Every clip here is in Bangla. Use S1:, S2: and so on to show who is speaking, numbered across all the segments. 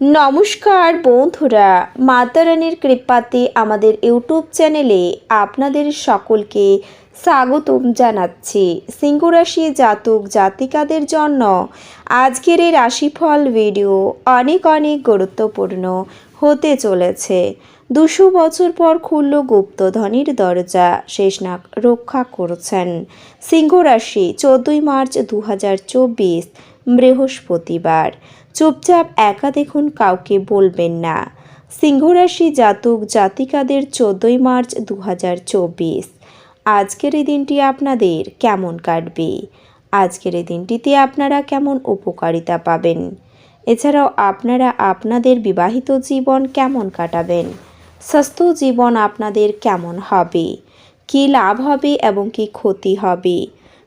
S1: নমস্কার বন্ধুরা মাতারানীর কৃপাতে আমাদের ইউটিউব চ্যানেলে আপনাদের সকলকে স্বাগতম জানাচ্ছি। সিংহরাশি জাতক জাতিকাদের জন্য আজকের এই রাশিফল ভিডিও অনেক অনেক গুরুত্বপূর্ণ হতে চলেছে। দুশো বছর পর খুলল গুপ্তধনের দরজা শেষনাগ রক্ষা করছেন। সিংহরাশি চোদ্দোই মার্চ দু হাজার চব্বিশ বৃহস্পতিবার। চুপচাপ একা দেখুন কাউকে বলবেন না। সিংহরাশি জাতক জাতিকাদের চোদ্দোই মার্চ দু হাজার চব্বিশ। আজকের এই দিনটি আপনাদের কেমন কাটবে? আজকের এই দিনটিতে আপনারা কেমন উপকারিতা পাবেন? এছাড়াও আপনারা আপনাদের বিবাহিত জীবন কেমন কাটাবেন? স্বাস্থ্য জীবন আপনাদের কেমন হবে? কী লাভ হবে এবং কী ক্ষতি হবে?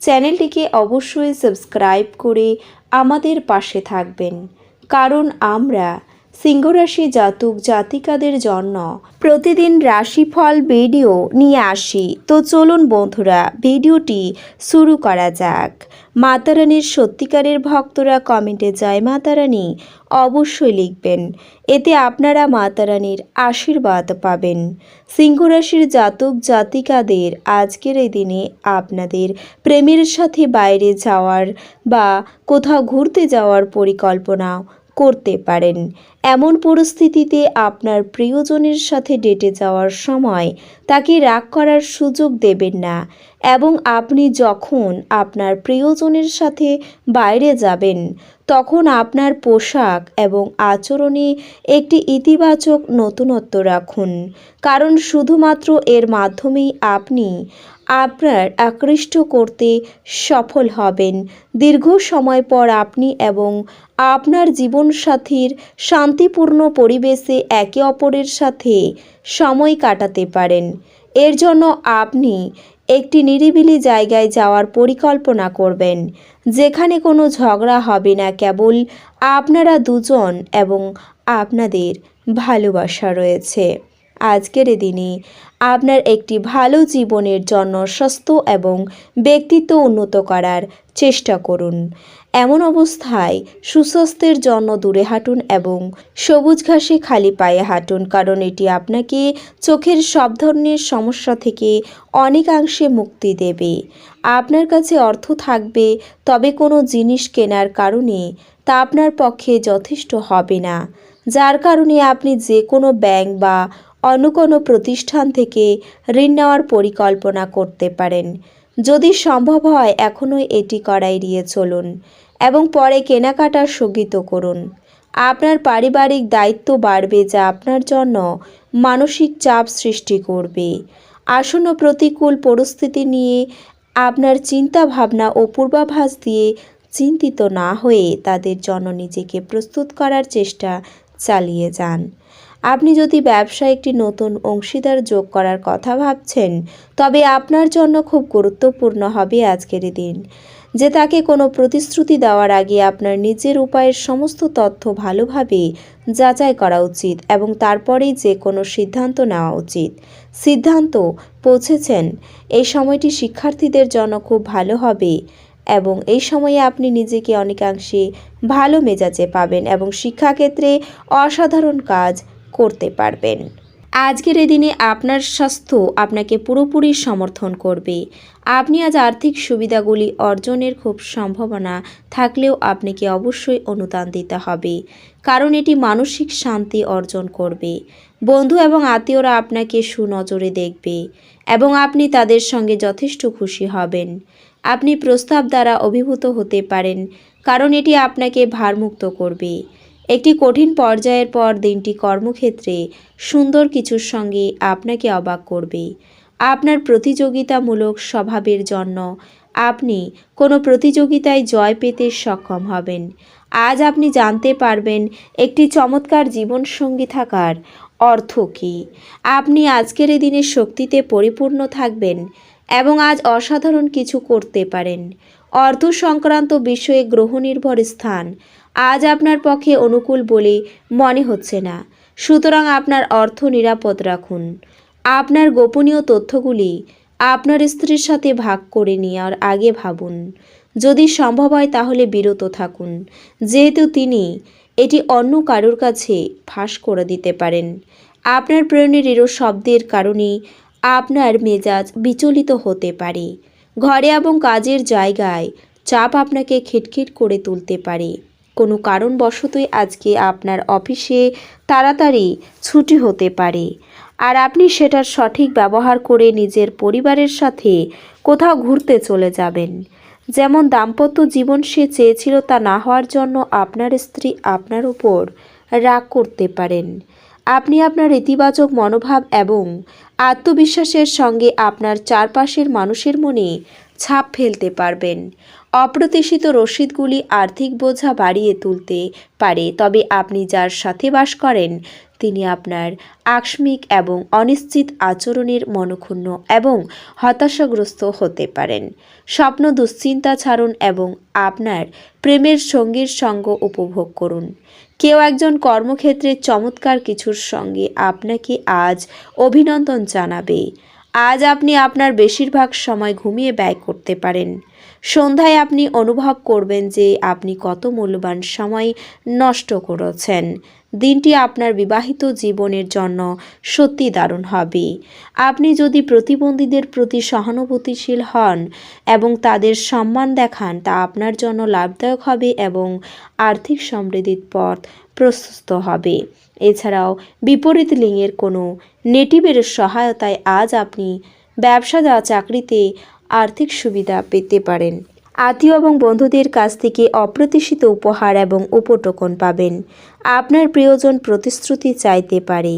S1: চ্যানেলটিকে অবশ্যই সাবস্ক্রাইব করে আমাদের পাশে থাকবেন। কারণ আমরা সিংহরাশি জাতক জাতিকাদের জন্য প্রতিদিন রাশিফল ভিডিও নিয়ে আসি। তো চলুন বন্ধুরা, ভিডিওটি শুরু করা যাক। মাতারানীর সত্যিকারের ভক্তরা কমেন্টে জয় মাতারানী অবশ্যই লিখবেন। এতে আপনারা মাতারানির আশীর্বাদ পাবেন। সিংহরাশির জাতক জাতিকাদের আজকের এই দিনে আপনাদের প্রেমের সাথে বাইরে যাওয়ার বা কোথাও ঘুরতে যাওয়ার পরিকল্পনা করতে পারেন। এমন পরিস্থিতিতে আপনার প্রিয়জনের সাথে ডেটে যাওয়ার সময় তাকে রাগ করার সুযোগ দেবেন না এবং আপনি যখন আপনার প্রিয়জনের সাথে বাইরে যাবেন, তখন আপনার পোশাক এবং আচরণে একটি ইতিবাচক নতুনত্ব রাখুন। কারণ শুধুমাত্র এর মাধ্যমেই আপনি আপনার আকৃষ্ট করতে সফল হবেন। দীর্ঘ সময় পর আপনি এবং আপনার জীবনসাথীর শান্তিপূর্ণ পরিবেশে একে অপরের সাথে সময় কাটাতে পারেন। এর জন্য আপনি একটি নিরিবিলি জায়গায় যাওয়ার পরিকল্পনা করবেন, যেখানে কোনো ঝগড়া হবে না, কেবল আপনারা দুজন এবং আপনাদের ভালোবাসা রয়েছে। আজকের দিনে আপনার একটি ভালো জীবনের জন্য স্বাস্থ্য এবং ব্যক্তিত্ব উন্নত করার চেষ্টা করুন। এমন অবস্থায় সুস্বাস্থ্যের জন্য দূরে হাঁটুন এবং সবুজ ঘাসে খালি পায়ে হাঁটুন, কারণ এটি আপনাকে চোখের সব ধরনের সমস্যা থেকে অনেকাংশে মুক্তি দেবে। আপনার কাছে অর্থ থাকবে, তবে কোনো জিনিস কেনার কারণে তা আপনার পক্ষে যথেষ্ট হবে না, যার কারণে আপনি যে কোনো ব্যাংক বা অন্য কোনো প্রতিষ্ঠান থেকে ঋণ নেওয়ার পরিকল্পনা করতে পারেন। যদি সম্ভব হয়, এখনই এটি করা এড়িয়ে চলুন এবং পরে কেনাকাটা স্থগিত করুন। আপনার পারিবারিক দায়িত্ব বাড়বে যা আপনার জন্য মানসিক চাপ সৃষ্টি করবে। আসন্ন প্রতিকূল পরিস্থিতি নিয়ে আপনার চিন্তা ভাবনা ও পূর্বাভাস দিয়ে চিন্তিত না হয়ে তাদের জন্য নিজেকে প্রস্তুত করার চেষ্টা চালিয়ে যান। আপনি যদি ব্যবসায় একটি নতুন অংশীদার যোগ করার কথা ভাবছেন, তবে আপনার জন্য খুব গুরুত্বপূর্ণ হবে আজকের দিন। যে তাকে কোনো প্রতিশ্রুতি দেওয়ার আগে আপনার নিজের উপায়ের সমস্ত তথ্য ভালোভাবে যাচাই করা উচিত এবং তারপরেই যে কোনো সিদ্ধান্ত নেওয়া উচিত। সিদ্ধান্ত, পৌঁছেছেন। এই সময়টি শিক্ষার্থীদের জন্য খুব ভালো হবে এবং এই সময়ে আপনি নিজেকে অনেকাংশে ভালো মেজাজে পাবেন এবং শিক্ষাক্ষেত্রে অসাধারণ কাজ করতে পারবেন। আজকের এই দিনে আপনার স্বাস্থ্য আপনাকে পুরোপুরি সমর্থন করবে। আপনি আজ আর্থিক সুবিধাগুলি অর্জনের খুব সম্ভাবনা থাকলেও আপনাকে অবশ্যই অনুদান দিতে হবে, কারণ এটি মানসিক শান্তি অর্জন করবে। বন্ধু এবং আত্মীয়রা আপনাকে সুনজরে দেখবে এবং আপনি তাদের সঙ্গে যথেষ্ট খুশি হবেন। আপনি প্রস্তাব দ্বারা অভিভূত হতে পারেন, কারণ এটি আপনাকে ভারমুক্ত করবে। একটি কঠিন পর্যায়ের পর দিনটি কর্মক্ষেত্রে সুন্দর কিছুর সঙ্গে আপনাকে অবাক করবে। আপনার প্রতিযোগিতামূলক স্বভাবের জন্য আপনি কোনো প্রতিযোগিতায় জয় পেতে সক্ষম হবেন। আজ আপনি জানতে পারবেন একটি চমৎকার জীবনসঙ্গী থাকার অর্থ কী। আপনি আজকের এই দিনের শক্তিতে পরিপূর্ণ থাকবেন এবং আজ অসাধারণ কিছু করতে পারেন। অর্থ সংক্রান্ত বিষয়ে গ্রহ নির্ভর স্থান আজ আপনার পক্ষে অনুকূল বলে মনে হচ্ছে না। সুতরাং আপনার অর্থ নিরাপদ রাখুন। আপনার গোপনীয় তথ্যগুলি আপনার স্ত্রীর সাথে ভাগ করে নেওয়ার আগে ভাবুন। যদি সম্ভব হয় তাহলে বিরত থাকুন। যেহেতু তিনি এটি অন্য কারোর কাছে ফাঁস করে দিতে পারেন। আপনার প্রেরণের শব্দের কারণে আপনার মেজাজ বিচলিত হতে পারে। ঘরে এবং কাজের জায়গায় চাপ আপনাকে খিটখিট করে তুলতে পারে। কোনো কারণবশতই আজকে আপনার অফিসে তাড়াতাড়ি ছুটি হতে পারে। আর আপনি সেটার সঠিক ব্যবহার করে নিজের পরিবারের সাথে কোথাও ঘুরতে চলে যাবেন। যেমন দাম্পত্য জীবন সে চেয়েছিল তা না হওয়ার জন্য আপনার স্ত্রী আপনার উপর রাগ করতে পারেন। আপনি আপনার ইতিবাচক মনোভাব এবং আত্মবিশ্বাসের সঙ্গে আপনার চারপাশের মানুষের মনে ছাপ ফেলতে পারবেন। অপ্রত্যাশিত রসিদগুলি আর্থিক বোঝা বাড়িয়ে তুলতে পারে, তবে আপনি যার সাথে বাস করেন, তিনি আপনার আকস্মিক এবং অনিশ্চিত আচরণের মনক্ষুণ্ণ এবং হতাশাগ্রস্ত হতে পারেন। স্বপ্ন দুশ্চিন্তা ছাড়ুন এবং আপনার প্রেমের সঙ্গীর সঙ্গ উপভোগ করুন। কেউ একজন কর্মক্ষেত্রে চমৎকার কিছুর সঙ্গে আপনাকে আজ অভিনন্দন জানাবে। আজ আপনি আপনার বেশিরভাগ সময় ঘুমিয়ে ব্যয় করতে পারেন। সন্ধ্যায় আপনি অনুভব করবেন যে আপনি কত মূল্যবান সময় নষ্ট করেছেন। দিনটি আপনার বিবাহিত জীবনের জন্য সত্যি দারুণ হবে। আপনি যদি প্রতিবন্ধীদের প্রতি সহানুভূতিশীল হন এবং তাদের সম্মান দেখান, তা আপনার জন্য লাভদায়ক হবে এবং আর্থিক সমৃদ্ধির পথ প্রশস্ত হবে। এছাড়াও বিপরীত লিঙ্গের কোনো নেটিভের সহায়তায় আজ আপনি ব্যবসা বা চাকরিতে আর্থিক সুবিধা পেতে পারেন। আত্মীয় এবং বন্ধুদের কাছ থেকে অপ্রত্যাশিত উপহার এবং উপটোকন পাবেন। আপনার প্রিয়জন প্রতিশ্রুতি চাইতে পারে।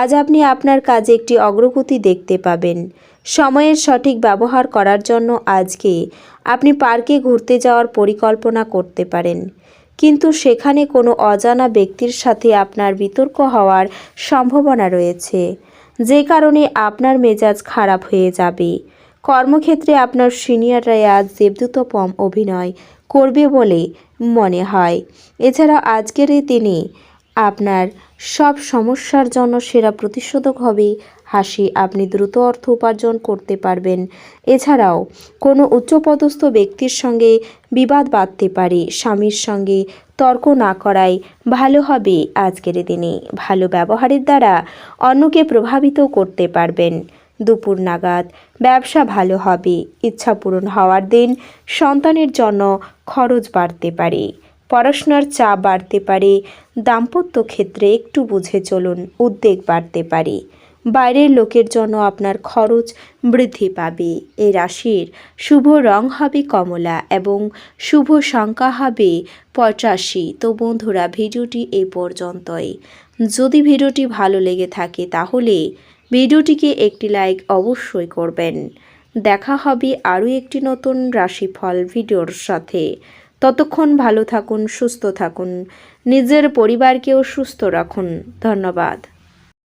S1: আজ আপনি আপনার কাজে একটি অগ্রগতি দেখতে পাবেন। সময়ের সঠিক ব্যবহার করার জন্য আজকে আপনি পার্কে ঘুরতে যাওয়ার পরিকল্পনা করতে পারেন। কিন্তু সেখানে কোনো অজানা ব্যক্তির সাথে আপনার বিতর্ক হওয়ার সম্ভাবনা রয়েছে। যে কারণে আপনার মেজাজ খারাপ হয়ে যাবে। কর্মক্ষেত্রে আপনার সিনিয়ররা আজ দেবদূতপম অভিনয় করবে বলে মনে হয়। এছাড়া আজকের এই দিনে আপনার সব সমস্যার জন্য সেরা প্রতিষেধক হবে হাসি আপনি দ্রুত অর্থ উপার্জন করতে পারবেন। এছাড়াও, কোনো উচ্চপদস্থ ব্যক্তির সঙ্গে বিবাদ বাঁধতে পারে, স্বামীর সঙ্গে তর্ক না করাই ভালো হবে আজকের দিনে। ভালো ব্যবহারের দ্বারা অন্যকে প্রভাবিত করতে পারবেন। দুপুর নাগাদ ব্যবসা ভালো হবে, ইচ্ছা পূরণ হওয়ার দিন সন্তানের জন্য খরচ বাড়তে পারে, পড়াশোনার চাপ বাড়তে পারে, দাম্পত্য ক্ষেত্রে একটু বুঝে চলুন, উদ্বেগ বাড়তে পারে। বাইরের লোকের জন্য আপনার খরচ বৃদ্ধি পাবে। এই রাশির শুভ রং হবে কমলা এবং শুভ সংখ্যা হবে পঁচাশি। তো বন্ধুরা, ভিডিওটি এই পর্যন্তই। যদি ভিডিওটি ভালো লেগে থাকে তাহলে ভিডিওটিকে একটি লাইক অবশ্যই করবেন। দেখা হবে আরও একটি নতুন রাশিফল ভিডিওর সাথে। ততক্ষণ ভালো থাকুন, সুস্থ থাকুন, নিজের পরিবারকেও সুস্থ রাখুন। ধন্যবাদ।